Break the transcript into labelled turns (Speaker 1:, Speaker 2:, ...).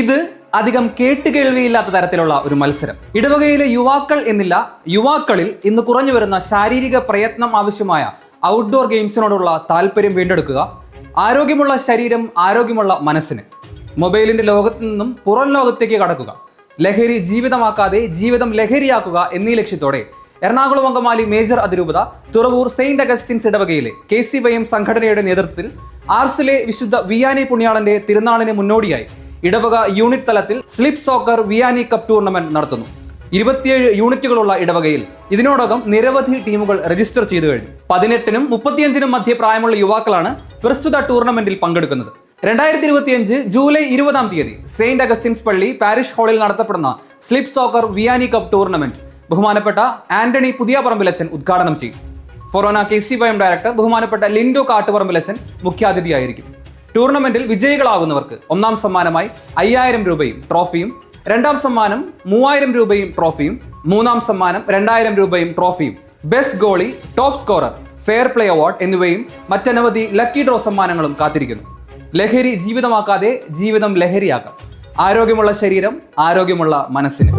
Speaker 1: ഇത് അധികം കേട്ടുകേൾവിയില്ലാത്ത തരത്തിലുള്ള ഒരു മത്സരം. ഇടവകയിലെ യുവാക്കൾ എന്നില്ല യുവാക്കളിൽ ഇന്ന് കുറഞ്ഞു വരുന്ന ശാരീരിക പ്രയത്നം ആവശ്യമായ ഔട്ട്ഡോർ ഗെയിംസിനോടുള്ള താല്പര്യം വീണ്ടെടുക്കുക ആരോഗ്യമുള്ള ശരീരം ആരോഗ്യമുള്ള മനസ്സിന്. മൊബൈലിന്റെ ലോകത്തു നിന്നും പുറം ലോകത്തേക്ക് കടക്കുക ലഹരി ജീവിതമാക്കാതെ ജീവിതം ലഹരിയാക്കുക എന്നീ ലക്ഷ്യത്തോടെ എറണാകുളം അങ്കമാലി മേജർ അതിരൂപത തുറവൂർ സെയിന്റ് അഗസ്റ്റിൻസ് ഇടവകയിലെ കെ സി വൈ എം സംഘടനയുടെ നേതൃത്വത്തിൽ ആർസിലെ വിശുദ്ധ വിയാനി പുണ്യാളന്റെ തിരുനാളിന് മുന്നോടിയായി ഇടവക യൂണിറ്റ് തലത്തിൽ slip soccer Vianney cup tournament നടത്തുന്നു. ഇരുപത്തിയേഴ് യൂണിറ്റുകളുള്ള ഇടവകയിൽ ഇതിനോടകം നിരവധി ടീമുകൾ രജിസ്റ്റർ ചെയ്തു കഴിഞ്ഞു. പതിനെട്ടിനും മുപ്പത്തിയഞ്ചിനും മധ്യ പ്രായമുള്ള യുവാക്കളാണ് പ്രസ്തുത ടൂർണമെന്റിൽ പങ്കെടുക്കുന്നത്. രണ്ടായിരത്തി ഇരുപത്തിയഞ്ച് ജൂലൈ ഇരുപതാം തീയതി സെയിന്റ് അഗസ്റ്റിൻസ് പള്ളി പാരിഷ് ഹാളിൽ നടത്തപ്പെടുന്ന slip soccer Vianney cup tournament ബഹുമാനപ്പെട്ട ആന്റണി പുതിയ പറമ്പിലച്ചൻ ഉദ്ഘാടനം ചെയ്യും. Forane K C Y M director ബഹുമാനപ്പെട്ട ലിൻഡോ കാട്ടുപറമ്പിലച്ചൻ മുഖ്യാതിഥിയായിരിക്കും. ടൂർണമെന്റിൽ വിജയികളാകുന്നവർക്ക് ഒന്നാം സമ്മാനമായി അയ്യായിരം രൂപയും ട്രോഫിയും രണ്ടാം സമ്മാനം മൂവായിരം രൂപയും ട്രോഫിയും മൂന്നാം സമ്മാനം രണ്ടായിരം രൂപയും ട്രോഫിയും. Best goalie top scorer fair play award എന്നിവയും മറ്റനവധി ലക്കി ഡ്രോ സമ്മാനങ്ങളും കാത്തിരിക്കുന്നു. ലഹരി ജീവിതമാക്കാതെ ജീവിതം ലഹരിയാക്കാം. ആരോഗ്യമുള്ള ശരീരം ആരോഗ്യമുള്ള മനസ്സിന്.